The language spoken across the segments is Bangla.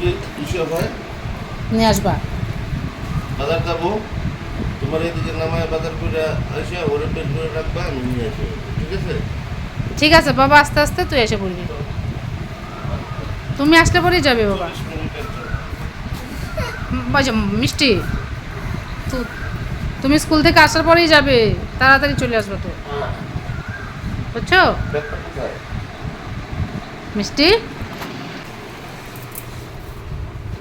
যদি হিসাব হয় নিয়ে আসবা। বাজার যাব। তোমার এদিকে নামায় বাজার করে আসে ওরে বের করে রাখবা আমি নিয়ে আসব ঠিক আছে? ঠিক আছে বাবা আস্তে আস্তে তুই এসে পড়বি। তুমি আসলে পরেই যাবে বাবা। বাজে মিষ্টি। তু- তুমি স্কুল থেকে আসার পরেই যাবে তাড়াতাড়ি চলে আসবে তো। বুঝছ? ব্যাগটা মিষ্টি আমি এই যে স্কুল, এই লাগিয়ে আসো। জঙ্গলে মুরগিগুলো, আ-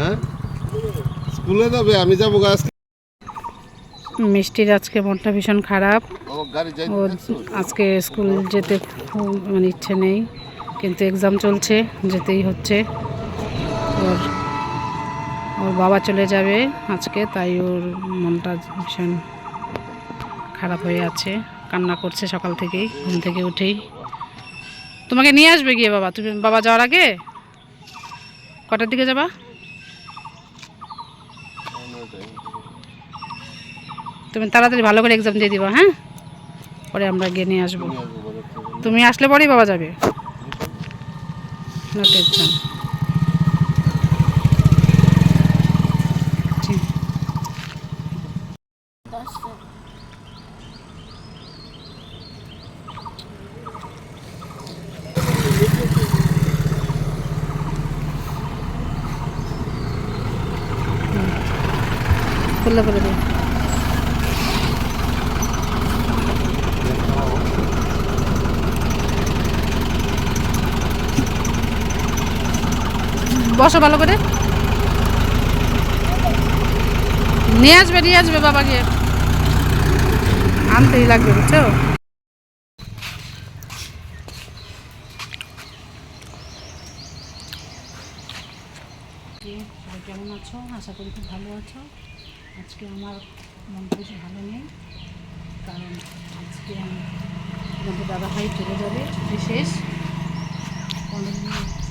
হ্যাঁ? স্কুলে যাবে আমি যাব মিষ্টির আজকে মনটা ভীষণ খারাপ। ও আজকে স্কুল যেতে মানে ইচ্ছে নেই কিন্তু এক্সাম চলছে যেতেই হচ্ছে। ওর ওর বাবা চলে যাবে আজকে তাই ওর মনটা ভীষণ খারাপ হয়ে আছে। কান্না করছে সকাল থেকেই ঘুম থেকে উঠেই। তোমাকে নিয়ে আসবে গিয়ে বাবা? তুমি বাবা যাওয়ার আগে? কটার দিকে যাবা? তুমি তাড়াতাড়ি ভালো করে এক্সাম দিয়ে দিবা হ্যাঁ? পরে আমরা গিয়ে নিয়ে আসব। তুমি আসলে পরেই বাবা যাবে। নো টেনশন খুলে খুলে দিই বসো ভালো করে। নিয়ে আসবে নিয়ে আসবে বাবা গিয়ে আনতেই লাগবে, বুঝছ? কেমন আছো? আশা করি খুব ভালো আছো। আজকে আমার মনটা বেশি ভালো নেই, কারণ আজকে আমি আমাদের দাদা ভাই চলে যাবে শেষ পনেরো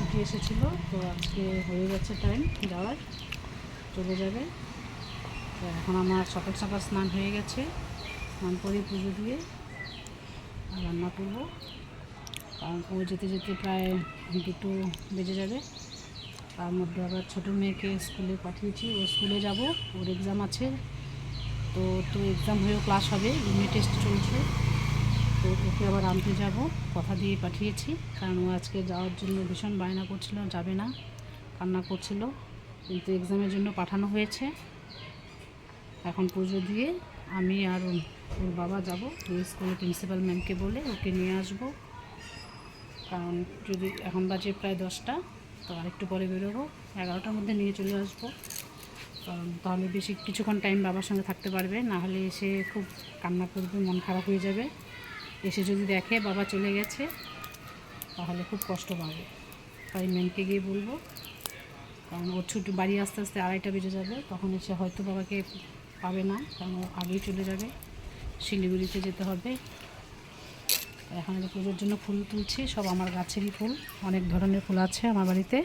ছুটি এসেছিল, তো আজকে হয়ে গেছে টাইম যাওয়ার, চলে যাবে। তো এখন আমার সকাল সকাল স্নান হয়ে গেছে, স্নান করে পুজো দিয়ে রান্না করব। কারণ ও যেতে যেতে প্রায় দুটো বেজে যাবে। তার মধ্যে আবার ছোটো মেয়েকে স্কুলে পাঠিয়েছি, ও স্কুলে যাব, ওর এক্সাম আছে। তো তো এক্সাম হয়েও ক্লাস হবে ইউনিট টেস্ট চলছে। তো ওকে আবার আনতে যাব। কথা দিয়ে পাঠিয়েছি। কারণ ও আজকে যাওয়ার জন্য ভীষণ বায়না করছিল, যাবে না। কান্না করছিল। কিন্তু এক্সামের জন্য পাঠানো হয়েছে। এখন পুজো দিয়ে আমি আর ওর বাবা যাব। স্কুলের প্রিন্সিপাল ম্যামকে বলে ওকে নিয়ে আসব। কারণ যদি এখন বাজে প্রায় দশটা, তো আরেকটু পরে বেরোবো। এগারোটার মধ্যে নিয়ে চলে আসব। কারণ তাহলে বেশি কিছুক্ষণ টাইম বাবার সঙ্গে থাকতে পারবে। না হলে এসে খুব কান্না করবে, মন খারাপ হয়ে যাবে। এসে যদি দেখে বাবা চলে গেছে, তাহলে খুব কষ্ট পাবে। তাই ম্যামকে গিয়ে বলব, কারণ ওর ছুটি বাড়ি আস্তে আস্তে আড়াইটা বেজে যাবে, তখন এসে হয়তো বাবাকে পাবে না, কারণ ও আগেই চলে যাবে। শিলিগুড়িতে যেতে হবে। এখন যে পুজোর জন্য ফুল তুলছি, সব আমার গাছেরই ফুল, অনেক ধরনের ফুল আছে আমার বাড়িতে।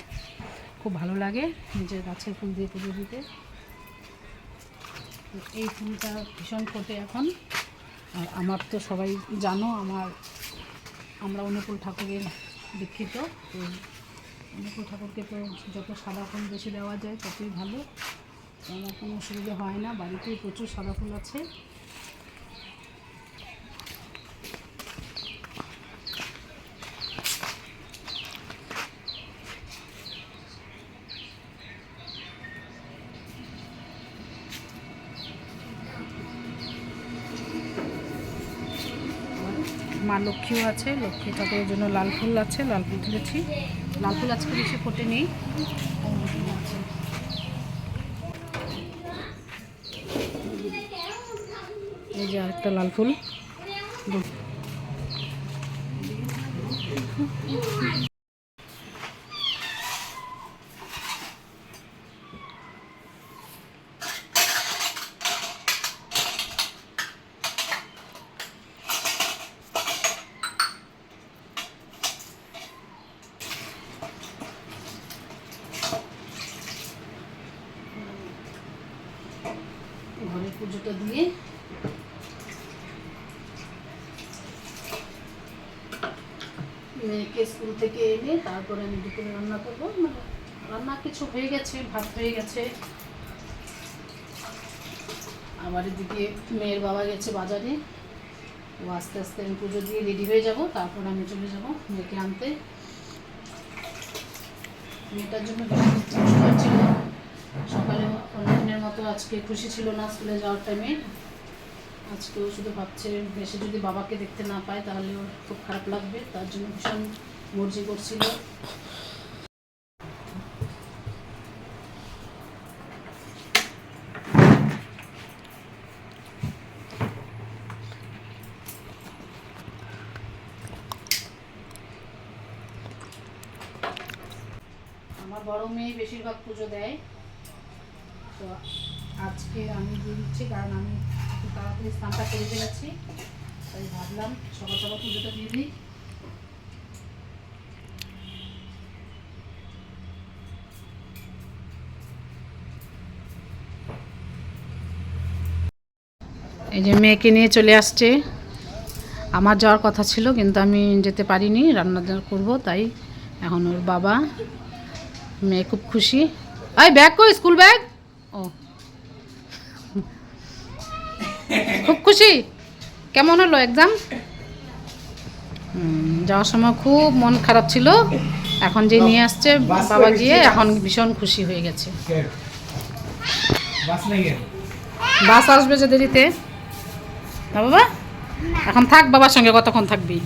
খুব ভালো লাগে নিজের গাছের ফুল দিয়ে পুজো দিতে। এই ফুলটা ভীষণ ফোটে এখন। আর আমার তো সবাই জানো, আমার, আমরা অনুকূল ঠাকুরের দীক্ষিত, তো অনুকূল ঠাকুরকে তো যত সাদা ফুল বেশি দেওয়া যায় ততই ভালো। আমার কোনো অসুবিধা হয় না, বাড়িতেই প্রচুর সাদা ফুল আছে। মা লক্ষ্মীও আছে, লক্ষ্মী ঠাকুরের জন্য লাল ফুল আছে, লাল ফুল তুলেছি। লাল ফুল আজকে বেশি ফোটে নেই। এই যে আরেকটা লাল ফুল দু- ঘরের পুজোটা দিয়ে মেয়েকে স্কুল থেকে এনে তারপরে আমি দুপুরে রান্না করব। মানে রান্না কিছু হয়ে গেছে, ভাত হয়ে গেছে। আবার এদিকে মেয়ের বাবা গেছে বাজারে। ও আস্তে আস্তে আমি পুজো দিয়ে রেডি হয়ে যাব, তারপর আমি চলে যাব মেয়েকে আনতে। মেয়েটার জন্য সকালে অন্যদিনের মতো আজকে খুশি ছিল না স্কুলে যাওয়ার টাইমে আজকেও শুধু ভাবছে বেশি যদি বাবাকে দেখতে না পায়, তাহলে ওর খুব খারাপ লাগবে। তার জন্য ভীষণ মর্জি করছিল। আমার বড় মেয়ে বেশিরভাগ পুজো দেয়। তো আজকে আমি দিয়ে দিচ্ছি, কারণ আমি একটু তাড়াতাড়ি স্নানটা করে ফেলেছি তাই ভাবলাম সকাল সকাল পুজোটা দিয়ে দিই। এই যে মেয়েকে নিয়ে চলে আসছে। আমার যাওয়ার কথা ছিল, কিন্তু আমি যেতে পারিনি, রান্না করব, তাই এখন ওর বাবা, মেয়ে খুব খুশি। আই ব্যাগ কই? স্কুল ব্যাগ ও। খুব খুশি? কেমন হলো এক্সাম যাওয়ার সময় খুব মন খারাপ ছিল। এখন যে নিয়ে আসছে বাবা গিয়ে এখন ভীষণ খুশি হয়ে গেছে। বাস আসবে যে দেরিতে? বাবা? এখন থাক বাবার সঙ্গে কতক্ষণ থাকবি?